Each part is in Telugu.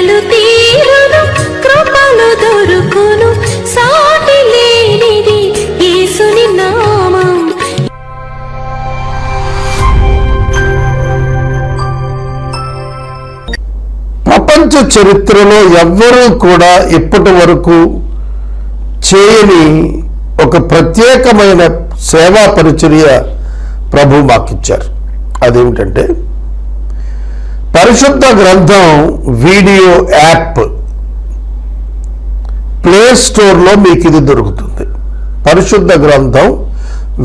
వెతలు తీరును కృపలు దొరుకును సాటి లేనిది యేసుని నామం. ప్రపంచ చరిత్రలో ఎవ్వరూ కూడా ఇప్పటి వరకు చేయని ఒక ప్రత్యేకమైన సేవా పరిచర్య ప్రభు మాకిచ్చారు. అదేమిటంటే పరిశుద్ధ గ్రంథం వీడియో యాప్ ప్లే స్టోర్లో మీకు ఇది దొరుకుతుంది. పరిశుద్ధ గ్రంథం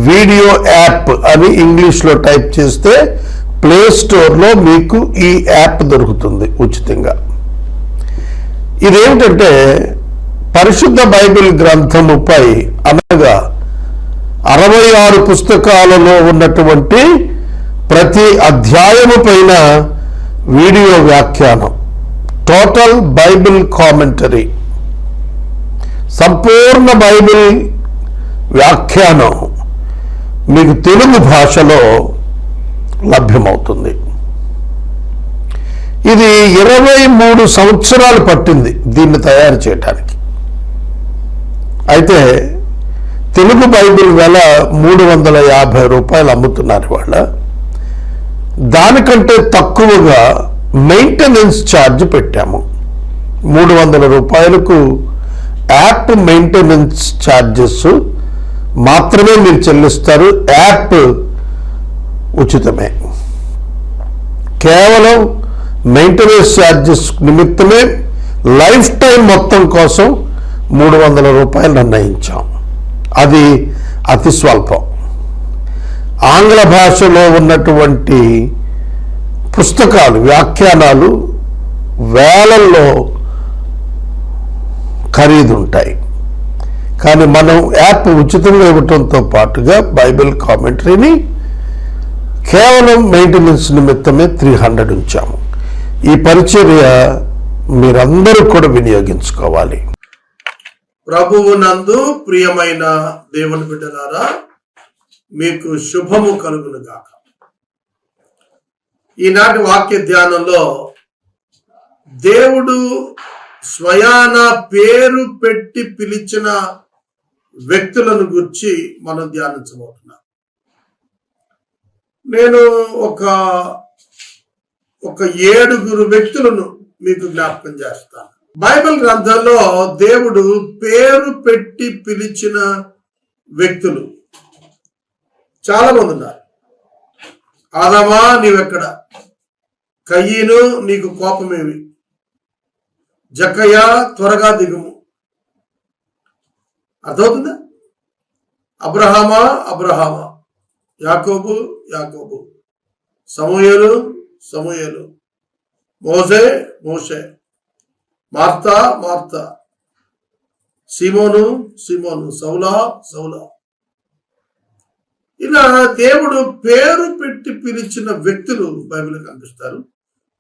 వీడియో యాప్ అని ఇంగ్లీష్లో టైప్ చేస్తే ప్లే స్టోర్లో మీకు ఈ యాప్ దొరుకుతుంది ఉచితంగా. ఇదేమిటంటే పరిశుద్ధ బైబిల్ గ్రంథముపై అనగా అరవై ఆరు పుస్తకాలలో ఉన్నటువంటి ప్రతి అధ్యాయము పైన వీడియో వ్యాఖ్యానం. టోటల్ బైబిల్ కామెంటరీ సంపూర్ణ బైబిల్ వ్యాఖ్యానం మీకు తెలుగు భాషలో లభ్యమవుతుంది. ఇది ఇరవై మూడు సంవత్సరాలు పట్టింది దీన్ని తయారు చేయటానికి. అయితే తెలుగు బైబిల్ వెల మూడు వందల యాభై రూపాయలు అమ్ముతున్నారు వాళ్ళ. దానికంటే తక్కువగా మెయింటెనెన్స్ ఛార్జ్ పెట్టాము. మూడు వందల రూపాయలకు యాప్ మెయింటెనెన్స్ ఛార్జెస్ మాత్రమే మీరు చెల్లిస్తారు. యాప్ ఉచితమే. కేవలం మెయింటెనెన్స్ ఛార్జెస్ నిమిత్తమే లైఫ్ టైం మొత్తం కోసం మూడు వందల రూపాయలు నిర్ణయించాం. అది అతి స్వల్పం. ఆంగ్ల భాషలో ఉన్నటువంటి పుస్తకాలు వ్యాఖ్యానాలు వేలల్లో ఖరీదు ఉంటాయి కానీ మనం యాప్ ఉచితంగా ఇవ్వటంతో పాటుగా బైబిల్ కామెంటరీని కేవలం మెయింటెనెన్స్ నిమిత్తమే త్రీ హండ్రెడ్ ఉంచాము. ఈ పరిచర్య మీరందరూ కూడా వినియోగించుకోవాలి. ప్రభువు నందు ప్రియమైన దేవుని బిడ్డలారా మీకు శుభము కలుగును గాక. ఈనాటి వాక్య ధ్యానంలో దేవుడు స్వయాన పేరు పెట్టి పిలిచిన వ్యక్తులను గురించి మనం ధ్యానించబోతున్నాం. నేను ఒక ఒక ఏడుగురు వ్యక్తులను మీకు జ్ఞాపకం చేస్తాను. బైబిల్ గ్రంథంలో దేవుడు పేరు పెట్టి పిలిచిన వ్యక్తులు చాలా మంది ఉన్నారు. ఆదమా నీవెక్కడ? కయ్యను నీకు కోపమేమి? జక్కయ్య త్వరగా దిగుము. అర్థమవుతుందా? అబ్రహామా అబ్రహామా. యాకోబు యాకోబు. సమూహలు సమూహలు మోసే మోసే మార్తా మార్తా. సిమోను సిమోను. సౌలా సౌలా. ఇలా దేవుడు పేరు పెట్టి పిలిచిన వ్యక్తులు బైబిల్ కనిపిస్తారు.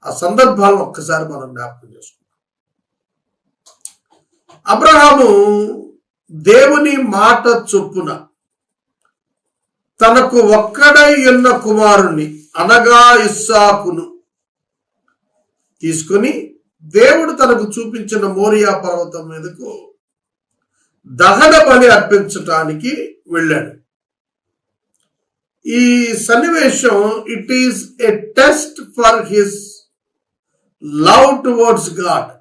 ఆ సందర్భాలను ఒక్కసారి మనం జ్ఞాపకం చేసుకుంటాం అబ్రహాము దేవుని మాట చొప్పున తనకు ఒక్కడై ఉన్న కుమారుణ్ణి అనగా ఇస్సాకును తీసుకుని దేవుడు తనకు చూపించిన మోరియా పర్వతం మీదకు దహన బలి అర్పించటానికి వెళ్ళాడు. ఈ సన్నివేశం it is a test for his love towards God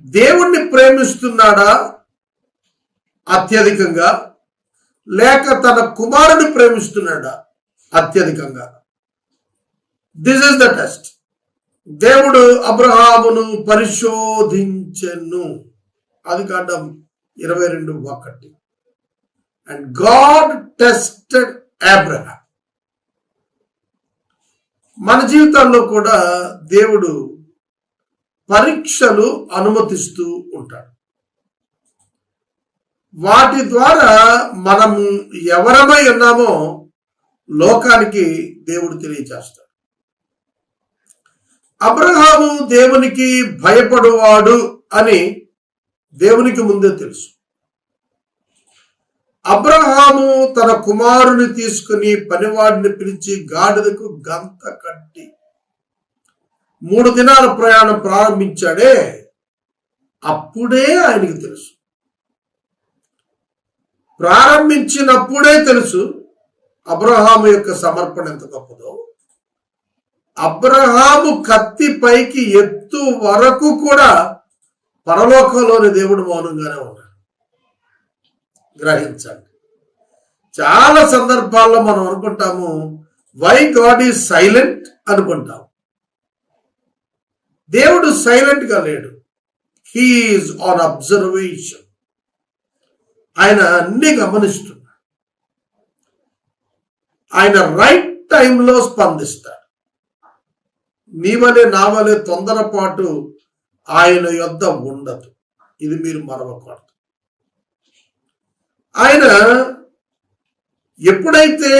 దేవుణ్ణి ప్రేమిస్తున్నాడా? అత్యధికంగా. లేక తన కుమారుని ప్రేమిస్తున్నాడా? అత్యధికంగా. దిస్ ఇస్ ద టెస్ట్ దేవుడు అబ్రహామును పరిశోధించెను. అది కాండం ఇరవై రెండు ఒకటి. And God tested Abraham. మన జీవితాల్లో కూడా దేవుడు పరీక్షలు అనుమతిస్తూ ఉంటాడు. వాటి ద్వారా మనము ఎవరమై ఉన్నామో లోకానికి దేవుడు తెలియచేస్తాడు. అబ్రహాము దేవునికి భయపడువాడు అని దేవునికి ముందే తెలుసు. అబ్రహాము తన కుమారుని తీసుకుని పనివాడిని పిలిచి గాడిదకు గంత కట్టి మూడు దినాల ప్రయాణం ప్రారంభించాడే అప్పుడే ఆయనకి తెలుసు. ప్రారంభించినప్పుడే తెలుసు అబ్రహాము యొక్క సమర్పణ ఎంత గొప్పదో. అబ్రహాము కత్తి పైకి ఎత్తు వరకు కూడా పరలోకంలోని దేవుడు మౌనంగానే ఉన్నాడు. గ్రహించండి చాలా సందర్భాల్లో మనం అనుకుంటాము వై గాడ్ ఈజ్ సైలెంట్ అనుకుంటాం. దేవుడు సైలెంట్గా లేడు హీఈస్ ఆన్ అబ్జర్వేషన్. ఆయన అన్ని గమనిస్తున్నాడు. ఆయన రైట్ టైంలో స్పందిస్తాడు. నీవలే నావలే తొందరపాటు ఆయన యొద్ద ఉండదు. ఇది మీరు మరవకూడదు. ఆయన ఎప్పుడైతే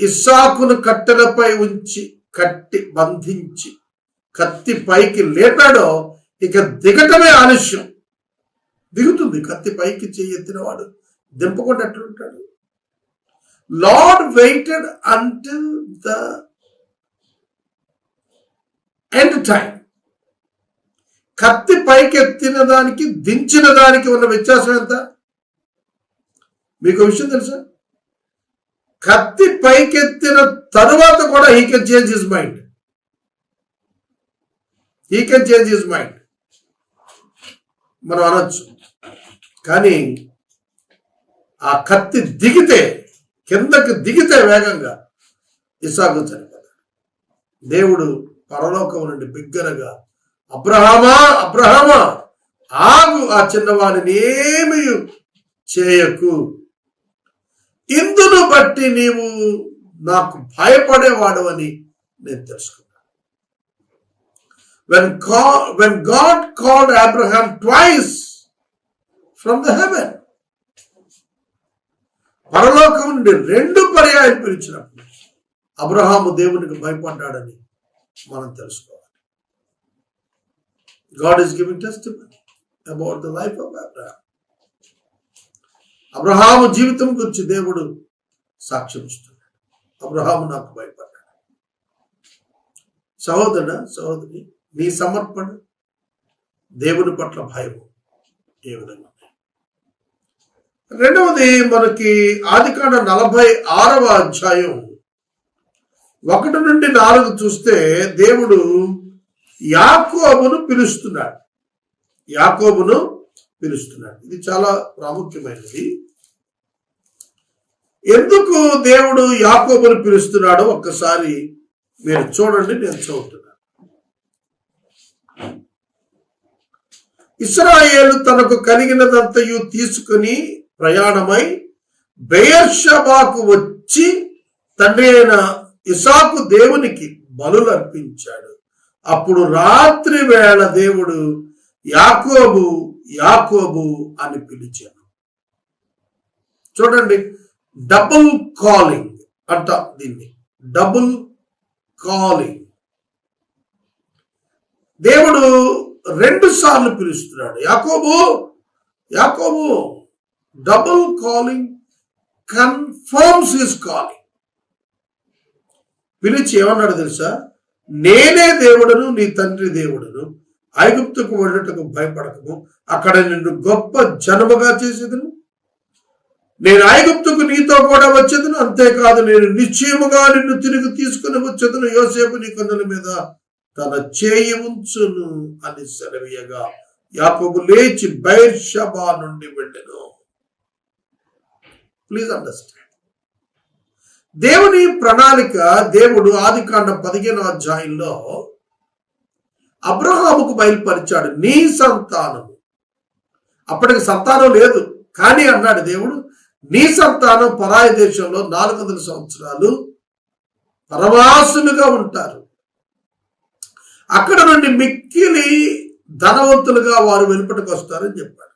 ఇస్సాకును కట్టెలపై ఉంచి కట్టి బంధించి కత్తి పైకి లేపాడో ఇక దిగటమే ఆలస్యం. దిగుతుంది కత్తి పైకి చేయి ఎత్తినవాడు దింపకుండా ఎట్లుంటాడు? Lord waited until the end time కత్తి పైకి ఎత్తిన దానికి దించిన దానికి ఉన్న వ్యత్యాసం ఎంత? మీకు విషయం తెలుసా? కత్తి పైకెత్తిన తరువాత కూడా he can change his mind he can change his mind మనం అనొచ్చు. కానీ ఆ కత్తి దిగితే కిందకి దిగితే వేగంగా ఇసాకు చనిపోతాడు. దేవుడు పరలోకం నుండి బిగ్గరగా అబ్రహమా అబ్రహమా ఆగు ఆ చిన్నవాడిని ఏమి చేయకు. ఇందును బట్టి నీవు నాకు భయపడేవాడు అని నేను తెలుసుకున్నాను. వెన్ కా when God called Abraham twice from the heaven పరలోకం నుండి రెండు పర్యాయం పిలిచినప్పుడు అబ్రహాము దేవునికి భయపడ్డాడని మనం తెలుసుకోవాలి. God is giving test about the life of Abraham Abraham జీవితం గురించి దేవుడు సాక్ష్యం ఇస్తున్నాడు అబ్రహాము నాకు భయపడ్డాడు. సహోదరుడ సహోదరి నీ సమర్పణ దేవుని పట్ల భయము ఏ విధంగా రెండవది మనకి ఆదికాండ నలభై ఆరవ అధ్యాయం ఒకటి నుండి నాలుగు చూస్తే దేవుడు యాకోబును పిలుస్తున్నాడు. యాకోబును పిలుస్తున్నాడు ఇది చాలా ప్రాముఖ్యమైనది. ఎందుకు దేవుడు యాకోబును పిలుస్తున్నాడో ఒక్కసారి మీరు చూడండి నేను చదువుతున్నాను. ఇస్రాయేలు తనకు కలిగినదంతయు తీసుకుని ప్రయాణమై బెయర్షబాకు వచ్చి తండ్రి అయిన ఇసాకు దేవునికి బలులు అర్పించాడు అప్పుడు రాత్రి వేళ దేవుడు యాకోబు యాకోబు అని పిలిచాను. చూడండి డబుల్ కాలింగ్ అంట దీన్ని. Double calling. దేవుడు రెండు సార్లు పిలుస్తున్నాడు. యాకోబు యాకోబు double calling confirms his calling. పిలిచి ఏమన్నాడు తెలుసా? నేనే దేవుడను నీ తండ్రి దేవుడు. ఐగుప్తుకు వెళ్ళటకు భయపడకము. అక్కడ నిన్ను గొప్ప జనముగా చేసేదను. నేను ఐగుప్తుకు నీతో కూడా వచ్చేదను. అంతేకాదు నేను నిశ్చయముగా నిన్ను తిరిగి తీసుకుని వచ్చేదను. యోసేపు నీ కన్నుల మీద తన చేయి ఉంచును అని సెలవీయగా యాకబు లేచి బైర్షబా నుండి వెళ్ళను. ప్లీజ్ అండర్స్టాండ్ దేవుని ప్రణాళిక దేవుడు ఆది కాండం పదిహేను అధ్యాయంలో అబ్రహాముకు బయలుపరిచాడు నీ సంతానము. అప్పటికి సంతానం లేదు కానీ అన్నాడు దేవుడు నీ సంతానం పరాయ దేశంలో నాలుగు వందల సంవత్సరాలు పరవాసులుగా ఉంటారు. అక్కడ నుండి మిక్కిలి ధనవంతులుగా వారు వెలుపటికి వస్తారని చెప్పాడు.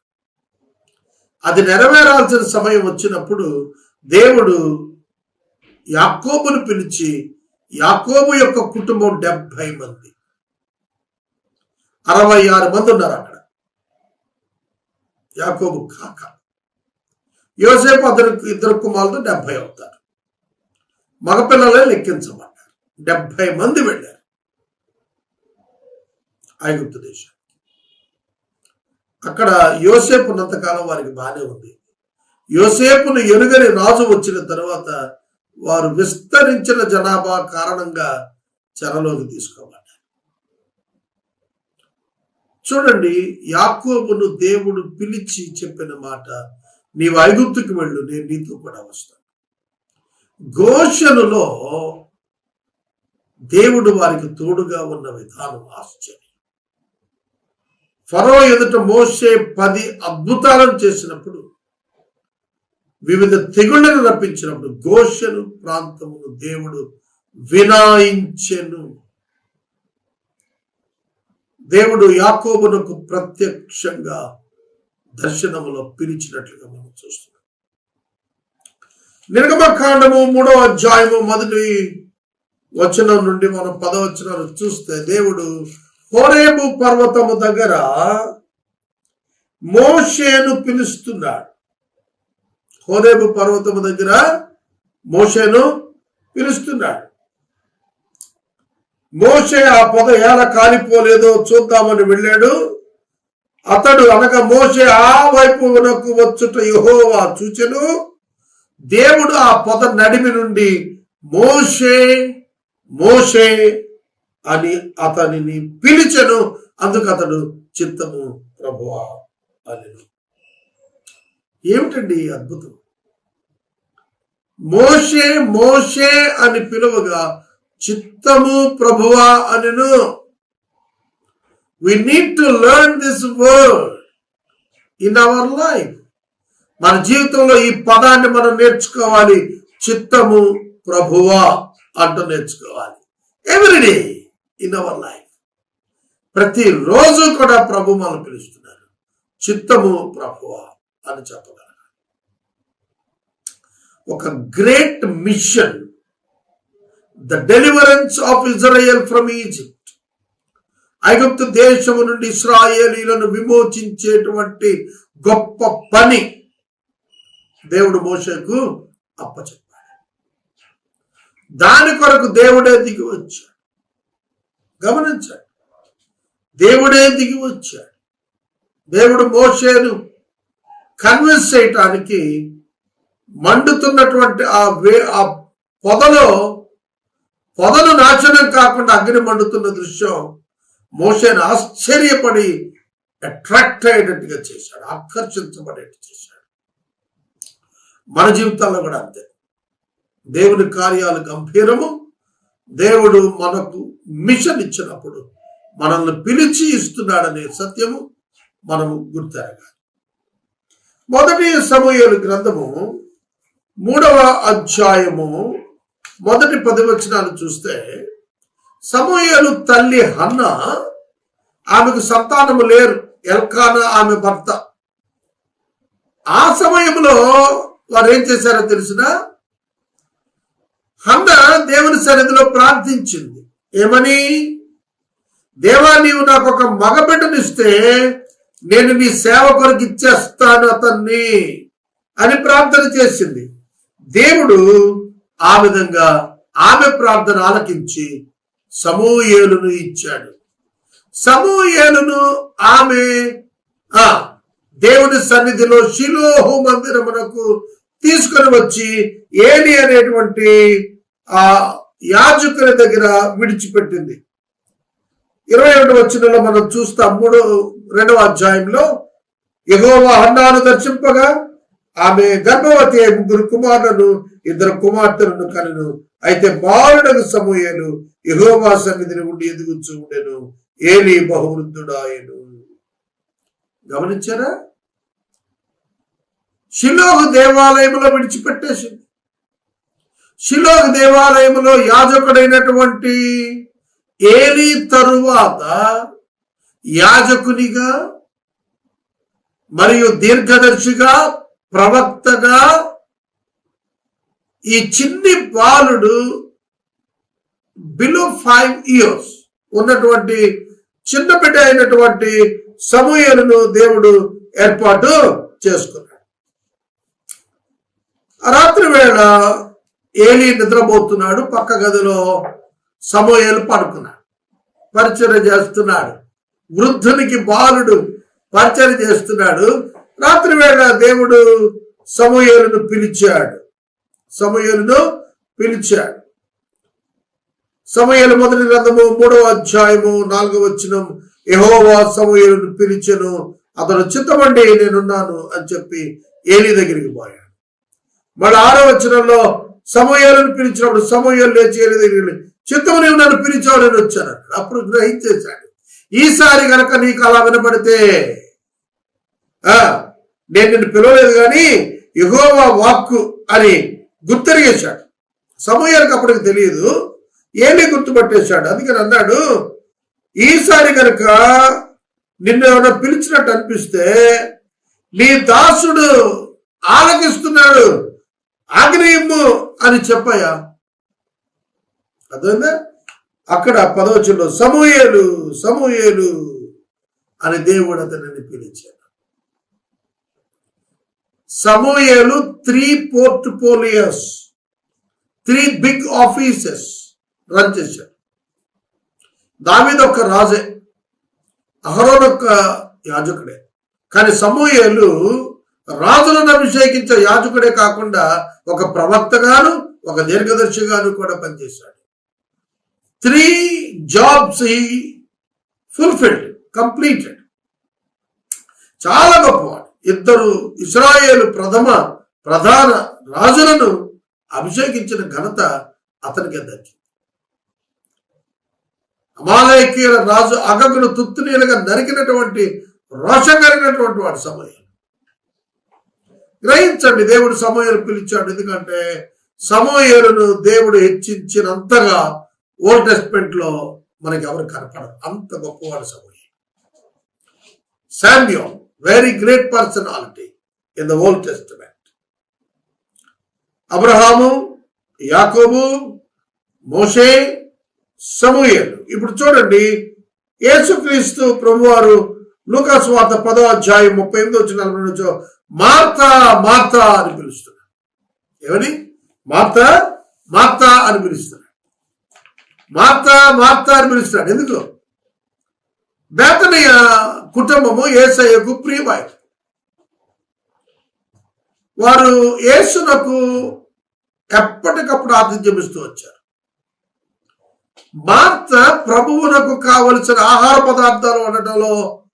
అది నెరవేరాల్సిన సమయం వచ్చినప్పుడు దేవుడు యాకోబును పిలిచి యాకోబు యొక్క కుటుంబం డెబ్బై మంది. అరవై ఆరు మంది ఉన్నారు అక్కడ. యాకోబు కాక. యోసేపు అతను ఇద్దరు కుమారులు డెబ్బై అవుతారు. మగపిల్లలే లెక్కించమన్నారు డెబ్బై మంది వెళ్ళారు. ఐగుప్తు దేశం అక్కడ యోసేపు ఉన్నంతకాలం వారికి బాగానే ఉంది. యోసేపును ఎరుగని రాజు వచ్చిన తర్వాత వారు విస్తరించిన జనాభా కారణంగా చెరలోకి తీసుకోవాలి చూడండి యాకోబును దేవుడు పిలిచి చెప్పిన మాట నీవు ఐగుప్తుకి వెళ్ళు నేను నీతో కూడా వస్తాను. గోషనులో దేవుడు వారికి తోడుగా ఉన్న విధానం ఆశ్చర్యం. ఫరో ఎదుట మోసే పది అద్భుతాలను చేసినప్పుడు వివిధ తెగుళ్ళను రప్పించినప్పుడు గోషను ప్రాంతమును దేవుడు వినాయించెను. దేవుడు యాకోబునకు ప్రత్యక్షంగా దర్శనములో పిలిచినట్లుగా మనం చూస్తున్నాం. నిర్గమకాండము మూడవ అధ్యాయము మొదటి వచనం నుండి మనం పదవచనాలు చూస్తే దేవుడు హోరేబు పర్వతము దగ్గర మోషేను పిలుస్తున్నాడు. హోరేబు పర్వతము దగ్గర మోషేను పిలుస్తున్నాడు. మోషే ఆ పొద ఎలా కాలిపోలేదో చూద్దామని వెళ్ళాడు. అతడు అనగా మోషే ఆ వైపునకు వచ్చుట యహోవా చూచెను. దేవుడు ఆ పొద నడిమి నుండి మోషే మోషే అని అతనిని పిలిచెను. అందుకు అతడు చిత్తము ప్రభువా అని ఏమిటండి అద్భుతం? మోషే మోషే అని పిలువగా చిత్తము ప్రభువా అనెను. We need to learn this word in our life మన జీవితంలో ఈ పదాన్ని మనం నేర్చుకోవాలి. చిత్తము ప్రభువా అంటూ నేర్చుకోవాలి. ఎవ్రీడే ఇన్ అవర్ లైఫ్ ప్రతిరోజు కూడా ప్రభు మనం పిలుస్తున్నారు చిత్తము ప్రభువా అని చెప్పగలరు ఒక great mission the deliverance of Israel from Egypt ఐగుప్తు దేశము నుండి ఇస్రాయేలీలను విమోచించేటువంటి గొప్ప పని దేవుడు మోసకు అప్పచెప్పాడు. దాని కొరకు దేవుడే దిగి వచ్చాడు. గమనించాడు. దేవుడే దిగి వచ్చాడు. దేవుడు మోషేను కన్విన్స్ చేయటానికి మండుతున్నటువంటి ఆ వే ఆ పొదలో పొదలు నాశనం కాకుండా అగ్ని మండుతున్న దృశ్యం మోషన్ ఆశ్చర్యపడి అట్రాక్ట్ అయ్యేటట్టుగా చేశాడు ఆకర్షించబడేట్టు చేశాడు. మన జీవితాల్లో కూడా అంతే. దేవుని కార్యాలు గంభీరము. దేవుడు మనకు మిషన్ ఇచ్చినప్పుడు మనల్ని పిలిచి ఇస్తున్నాడనే సత్యము మనము గుర్తెరగాలి. మొదటి సమూహలు గ్రంథము మూడవ అధ్యాయము మొదటి పది వచనాలు చూస్తే సమూహలు తల్లి హన్న ఆమెకు సంతానము లేరు. ఎల్కానా ఆమె భర్త. ఆ సమయంలో వారు ఏం చేశారో తెలిసిన? హన్న దేవుని సన్నిధిలో ప్రార్థించింది. ఏమని? దేవా నీవు నాకు ఒక మగబిడ్డనిస్తే నేను నీ సేవ కొరకు ఇచ్చేస్తాను అతన్ని అని ప్రార్థన చేసింది. దేవుడు ఆ విధంగా ఆమె ప్రార్థన ఆలకించి సమూయేలును ఇచ్చాడు. సమూయేలును ఆమె ఆ దేవుని సన్నిధిలో శిలోహు మందిరమునకు తీసుకుని వచ్చి ఏలి అనేటువంటి ఆ యాజకుల దగ్గర విడిచిపెట్టింది. ఇరవై రెండు వచ్చినలో మనం చూస్తాం మూడు రెండవ అధ్యాయంలో యెహోవా హన్నాను దర్శింపగా ఆమె గర్భవతి ముగ్గురు కుమారులను ఇద్దరు కుమార్తెలను కనును. అయితే బాలుడకు సమూహలు యహోవా సన్నిధిని ఉండి ఎదుగుచూ ఉండెను. ఏలి బహువృద్ధుడాయను గమనించారా? షిలోహు దేవాలయంలో విడిచిపెట్టేసింది షిలోహు దేవాలయంలో యాజకుడైనటువంటి ఏలి తరువాత యాజకునిగా మరియు దీర్ఘదర్శిగా ప్రవక్తగా ఈ చిన్ని బాలుడు బిలో ఫైవ్ ఇయర్స్ ఉన్నటువంటి చిన్న బిడ్డ అయినటువంటి సమూహలను దేవుడు ఏర్పాటు చేసుకున్నాడు. రాత్రి వేళ ఏలి నిద్రపోతున్నాడు పక్క గదిలో సమూహలు పడుకున్నాడు పరిచయం చేస్తున్నాడు. వృద్ధునికి బాలుడు పరిచయం చేస్తున్నాడు. రాత్రి వేళ దేవుడు సమూహలను పిలిచాడు. సమూయేలును పిలిచాడు. సమయాలు మొదటి గ్రంథము మూడవ అధ్యాయము నాలుగవ వచనం. యహోవా సమయాలను పిలిచెను అతను చిత్తమండి నేనున్నాను అని చెప్పి ఏలి దగ్గరికి పోయాడు. మళ్ళీ ఆరో వచనంలో సమయాలను పిలిచినప్పుడు సమయాలు లేచి ఏలి దగ్గరికి చిత్తము నీవు నన్ను పిలిచావు నేను వచ్చాను అప్పుడు గ్రహించేశాడు ఈసారి కనుక నీకు అలా వినపడితే నేను నిన్ను పిలవలేదు కానీ యహోవా వాక్కు అని గుర్తెరిగేశాడు. సమూహాలకు అప్పటికి తెలియదు. ఏమీ గుర్తుపట్టేశాడు? అందుకని అన్నాడు ఈసారి కనుక నిన్ను ఏమైనా పిలిచినట్టు అనిపిస్తే నీ దాసుడు ఆలకిస్తున్నాడు. ఆగ్నేయము అని చెప్పాయా అర్థమైందా? అక్కడ పదవచంలో సమూహేలు సమూహేలు అని దేవుడు అతనిని పిలిచాడు. సమూయేలు three portfolios three big offices run చేశారు దావీదు ఒక రాజే అహరోన్ ఒక యాజకుడే. కానీ సమూహేలు రాజులను అభిషేకించే యాజకుడే కాకుండా ఒక ప్రవక్తగాను ఒక దీర్ఘదర్శిగాను కూడా పనిచేశాడు. Three jobs he fulfilled completed చాలా గొప్పవాడు. ఇద్దరు ఇస్రాయేలు ప్రథమ ప్రధాన రాజులను అభిషేకించిన ఘనత అతనికే దక్కింది. అమాలయకీయుల రాజు అగగును తుత్తునీలుగా నరికినటువంటి రోషం కలిగినటువంటి వాడు సమయం గ్రహించండి దేవుడు సమయం పిలిచాడు. ఎందుకంటే సమయలను దేవుడు హెచ్చించినంతగా ఓల్డ్ టెస్ట్మెంట్లో మనకి ఎవరు కనపడదు అంత గొప్పవాడు సమయం Samuel very great personality in the Old Testament Abraham యాకోబు మోషే సమూయలు ఇప్పుడు చూడండి యేసుక్రీస్తు ప్రభువారు లూకాసు వార్త పదో అధ్యాయం ముప్పై ఎనిమిది వచ్చిన నలభై నుంచి మార్తా మార్తా అని పిలుస్తున్నాడు ఏమని? మార్తా మార్తా అని పిలుస్తున్నాడు మార్తా మార్తా అని పిలుస్తున్నాడు ఎందుకు? బేతనయ్య కుటుంబము ఏసయ్యకు ప్రియమై. వారు యేసునకు ఎప్పటికప్పుడు ఆతిథ్యం ఇస్తూ వచ్చారు. మార్త ప్రభువునకు కావలసిన ఆహార పదార్థాలు వండటంలో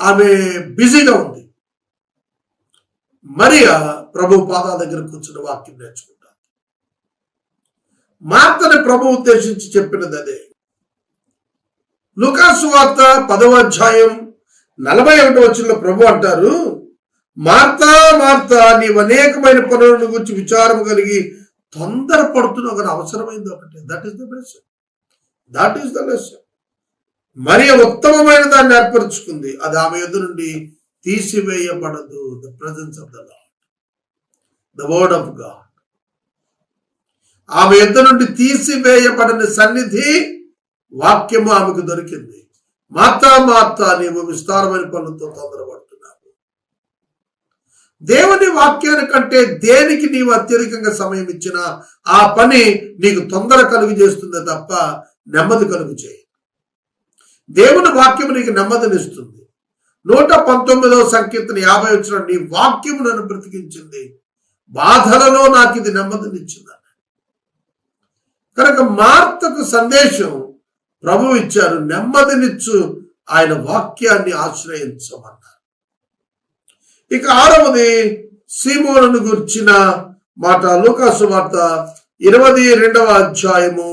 ఆమె బిజీగా ఉంది. మరియా ప్రభు పాదాల దగ్గర కూర్చున్న వాక్యం నేర్చుకుంటారు. మార్తని ప్రభు ఉద్దేశించి చెప్పినది అదే. లుకాసు వార్త పదవ అధ్యాయం నలభై ఒకటి వచ్చిన ప్రభు అంటారు మార్తా మార్తా నీవు అనేకమైన పనులను గురించి విచారం కలిగి తొందరపడుతున్న ఒక అవసరమైంది ఒకటి. That is the lesson that is the lesson మరి ఉత్తమమైన దాన్ని ఏర్పరచుకుంది? అది ఆమె ఎదురు నుండి తీసివేయబడదు. The presence of the Lord the word of God ఆమె ఎద్దు నుండి తీసివేయబడని సన్నిధి వాక్యము ఆమెకు దొరికింది. మాతా మాతా నీవు విస్తారమైన పనులతో తొందరపడుతున్నావు. దేవుని వాక్యాన్ని కంటే దేనికి నీవు అత్యధికంగా సమయం ఇచ్చినా ఆ పని నీకు తొందర కలుగు చేస్తుంది తప్ప నెమ్మది కలుగు చేయి దేవుని వాక్యము నీకు నెమ్మదినిస్తుంది నూట పంతొమ్మిదవ సంకీర్తన యాభై వచ్చిన నీ వాక్యము నన్ను బ్రతికించింది. బాధలలో నాకు ఇది నెమ్మదినిచ్చింది కనుక మార్తకు సందేశం ప్రభు ఇచ్చారు నెమ్మదినిచ్చు ఆయన వాక్యాన్ని ఆశ్రయించమన్నారు. ఇక ఆరవది సీమోను గుర్చిన మాట లూకాసు వార్త ఇరవై రెండవ అధ్యాయము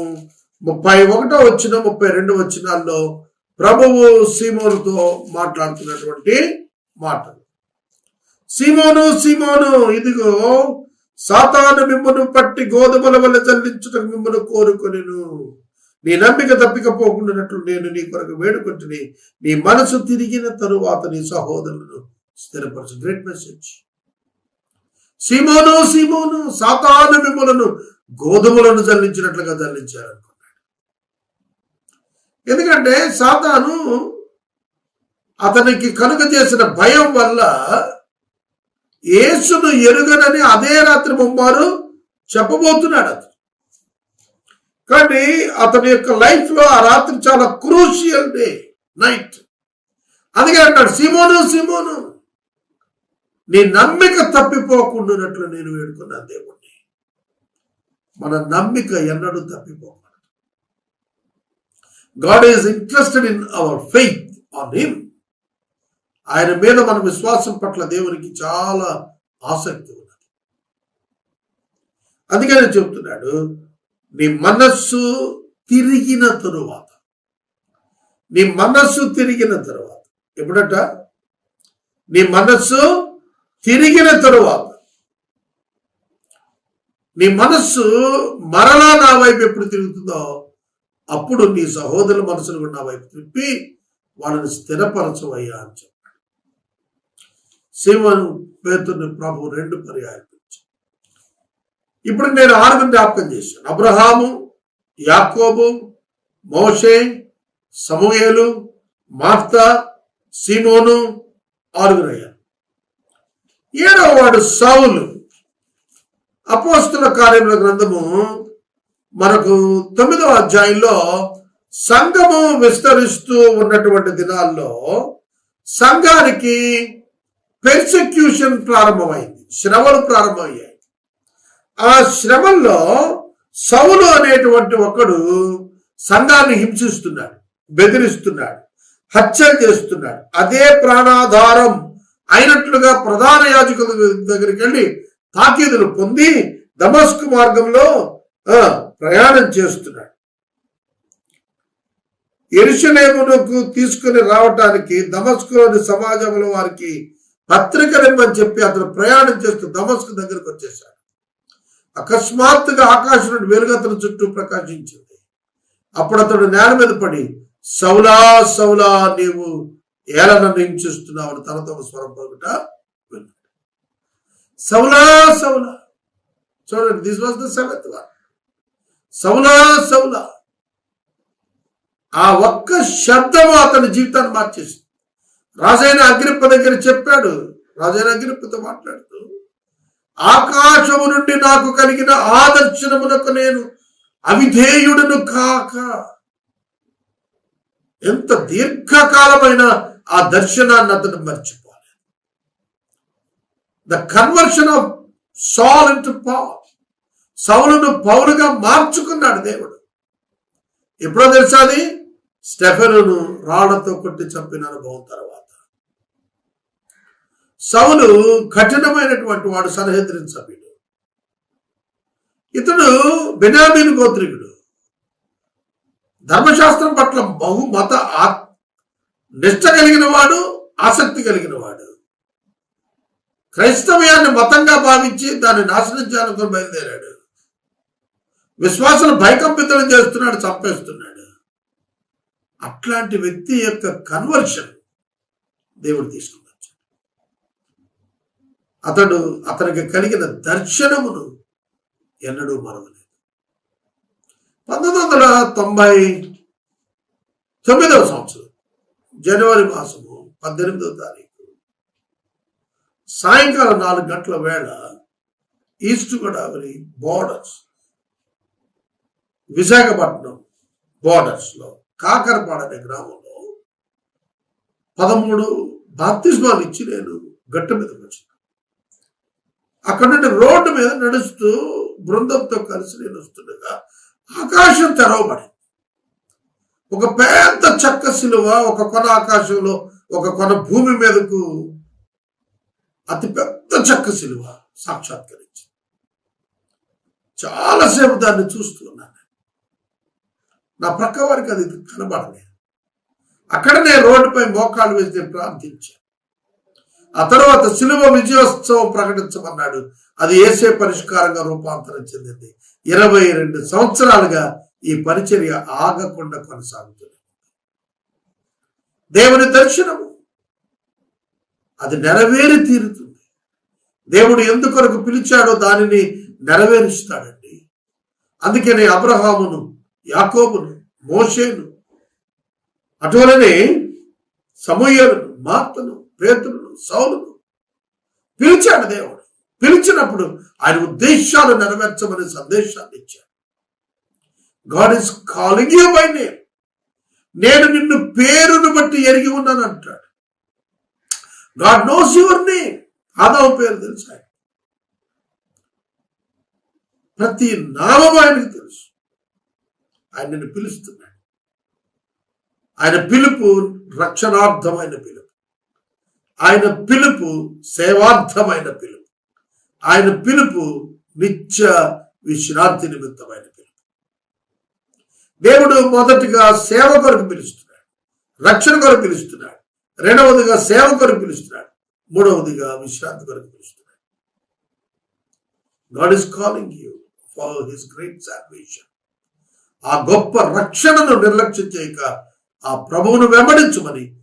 ముప్పై ఒకటో వచ్చిన ముప్పై రెండు వచ్చినాల్లో ప్రభువు సీమోనుతో మాట్లాడుతున్నటువంటి మాటలు. సీమోను సీమోను ఇదిగో సాతాను మిమ్మను పట్టి గోధుమల వల్ల చల్లించుట మిమ్మను కోరుకొనిను. నీ నమ్మిక తప్పికపోకుండానట్లు నేను నీ కొరకు వేడుకుంటుని నీ మనసు తిరిగిన తరువాత నీ సహోదరులను స్థిరపరచు. గ్రేట్ మెసేజ్ సీమోను సీమోను సాతాను మిమ్మలను గోధుమలను జల్లించినట్లుగా జల్లించారనుకున్నాడు. ఎందుకంటే సాతాను అతనికి కనుక చేసిన భయం వల్ల యేసును ఎరుగనని అదే రాత్రి ముమ్మారు చెప్పబోతున్నాడు అతను. కానీ అతని యొక్క లైఫ్లో ఆ రాత్రి చాలా క్రూషియల్ డే నైట్. అందుకే అంటాడు సిమోను సిమోను నీ నమ్మిక తప్పిపోకుండానట్లు నేను వేడుకున్నాను దేవుణ్ణి. మన నమ్మిక ఎన్నడూ తప్పిపోకూడదు. God is interested in our faith on him. ఆయన మీద మన విశ్వాసం పట్ల దేవునికి చాలా ఆసక్తి ఉన్నది. అందుకని చెప్తున్నాడు నీ మనస్సు తిరిగిన తరువాత. నీ మనస్సు తిరిగిన తరువాత. ఎప్పుడట? నీ మనస్సు తిరిగిన తరువాత. నీ మనస్సు మరలా నా వైపు ఎప్పుడు తిరుగుతుందో అప్పుడు నీ సహోదరుల మనసును కూడా నా వైపు తిప్పి వాళ్ళని స్థిరపరచవయ్యా అని చెప్పాడు. శివను పేతుని ప్రభు రెండు పర్యాయం ఇప్పుడు నేను ఆరుగురు జ్ఞాపకం చేశాను అబ్రహాము యాకోబు మోషే సమూహేలు మార్త సీమోను ఆరుగురు అయ్యారు. ఏడవ వాడు సౌలు. అపోస్తుల కార్యముల గ్రంథము మనకు తొమ్మిదవ అధ్యాయంలో సంఘము విస్తరిస్తూ ఉన్నటువంటి దినాల్లో సంఘానికి పెర్సిక్యూషన్ ప్రారంభమైంది. శ్రవలు ప్రారంభమయ్యాయి. ఆ శ్రమంలో సౌలు అనేటువంటి ఒకడు సంఘాన్ని హింసిస్తున్నాడు బెదిరిస్తున్నాడు హత్యలు చేస్తున్నాడు. అదే ప్రాణాధారం అయినట్లుగా ప్రధాన యాజకుల దగ్గరికి వెళ్ళి తాకీదులు పొంది దమస్కు మార్గంలో ప్రయాణం చేస్తున్నాడు. ఎరుషలేమునకు తీసుకుని రావటానికి దమస్కులోని సమాజంలో వారికి పత్రికలిమ్మని చెప్పి అతను ప్రయాణం చేస్తూ దమస్కు దగ్గరకు వచ్చేశాడు. అకస్మాత్తుగా ఆకాశం నుండి వెలుగతను చుట్టూ ప్రకాశించింది. అప్పుడు అతడు నేల మీద పడి సౌలా సౌలా నీవు ఎలా నన్ను హింసిస్తున్నావు అని తనతో స్వరం పలుకుట విన్నాడు. సౌలా సౌలా. చూడండి this was the seventh one సౌలా సౌలా. ఆ ఒక్క శబ్దము అతని జీవితాన్ని మార్చేసింది. రాజైన అగ్రిప్ప దగ్గర చెప్పాడు రాజైన అగ్రిప్పతో మాట్లాడుతూ ఆకాశము నుండి నాకు కలిగిన ఆదర్శనమునకు నేను అవిధేయుడను కాక. ఎంత దీర్ఘకాలమైన ఆ దర్శనాన్ని అతను మర్చిపోలేదు. The conversion of Saul into Paul సౌలును పౌలుగా మార్చుకున్నాడు దేవుడు. ఎప్పుడో తెలుసా అది? స్టెఫెనును రాళ్ళతో కొట్టి చంపిన అనుభవం తర్వాత. సౌలు కఠినమైనటువంటి వాడు సన్హెద్రిన్ సభ్యుడు. ఇతడు బెనామీన్ గోత్రికుడు. ధర్మశాస్త్రం పట్ల బహుమత నిష్ట కలిగిన వాడు ఆసక్తి కలిగిన వాడు. క్రైస్తవ్యాన్ని మతంగా భావించి దాన్ని నాశనం చేయాలనుకుని బయలుదేరాడు. విశ్వాసాలు భయకంపితులు చేస్తున్నాడు చంపేస్తున్నాడు. అట్లాంటి వ్యక్తి యొక్క కన్వర్షన్ దేవుడు తీసుకున్నాడు. అతడు అతనికి కలిగిన దర్శనమును ఎన్నడూ మరవలేదు. పంతొమ్మిది వందల తొంభై తొమ్మిదవ సంవత్సరం జనవరి మాసము పద్దెనిమిదవ తారీఖు. సాయంకాలం నాలుగు గంటల వేళ ఈస్ట్ గోదావరి బోర్డర్స్ విశాఖపట్నం బోర్డర్స్లో కాకరపాడ అనే గ్రామంలో పదమూడు బాప్తిస్మాలు ఇచ్చి నేను గట్టు మీదకి వచ్చిన. అక్కడ నుండి రోడ్డు మీద నడుస్తూ బృందంతో కలిసి నేను వస్తుండగా ఆకాశం తెరవబడింది. ఒక పెద్ద చెక్క సిలువ ఒక కొన ఆకాశంలో ఒక కొన భూమి మీదకు అతి పెద్ద చెక్క సిలువ సాక్షాత్కరించి చాలాసేపు దాన్ని చూస్తూ ఉన్నాను. నా ప్రక్క వారికి అది కనబడలేదు. అక్కడ నేను రోడ్డుపై మోకాలు వేసి ప్రార్థించాను. ఆ తర్వాత సులువ విజయోత్సవం ప్రకటించమన్నాడు. అది ఏసే పరిష్కారంగా రూపాంతరం చెందింది. ఇరవై రెండు సంవత్సరాలుగా ఈ పరిచర్య ఆగకుండా కొనసాగుతుంది. దేవుని దర్శనము అది నెరవేరి తీరుతుంది. దేవుడు ఎందుకొరకు పిలిచాడో దానిని నెరవేరుస్తాడండి. అందుకనే అబ్రహామును యాకోబును మోషేను అటువలనే సమూహలను మాతను పేతులను సౌలును పిలిచాడు దేవుడు. పిలిచినప్పుడు ఆయన ఉద్దేశాలు నెరవేర్చమనే సందేశాన్ని ఇచ్చాడు. God is calling you by name నేను నిన్ను పేరును బట్టి ఎరిగి ఉన్నాను అంటాడు. గాడ్ నోస్ యువర్ నేమ్ ఆదావు పేరు తెలుసు ఆయన ప్రతి నామం ఆయనకు తెలుసు. ఆయన నిన్ను పిలుస్తున్నాడు. ఆయన పిలుపు రక్షణార్థమైన పిలుపు. ఆయన పిలుపు సేవార్థమైన పిలుపు. ఆయన పిలుపు నిత్య విశ్రాంతి నిమిత్తమైన పిలుపు. దేవుడు మొదటిగా సేవ కొరకు పిలుస్తున్నాడు. రక్షణ కొరకు పిలుస్తున్నాడు. రెండవదిగా సేవ కొరకు పిలుస్తున్నాడు. మూడవదిగా విశ్రాంతి కొరకు పిలుస్తున్నాడు. God is calling you follow his great salvation ఆ గొప్ప రక్షణను నిర్లక్ష్యం చేయక ఆ ప్రభువును వెంబడించమని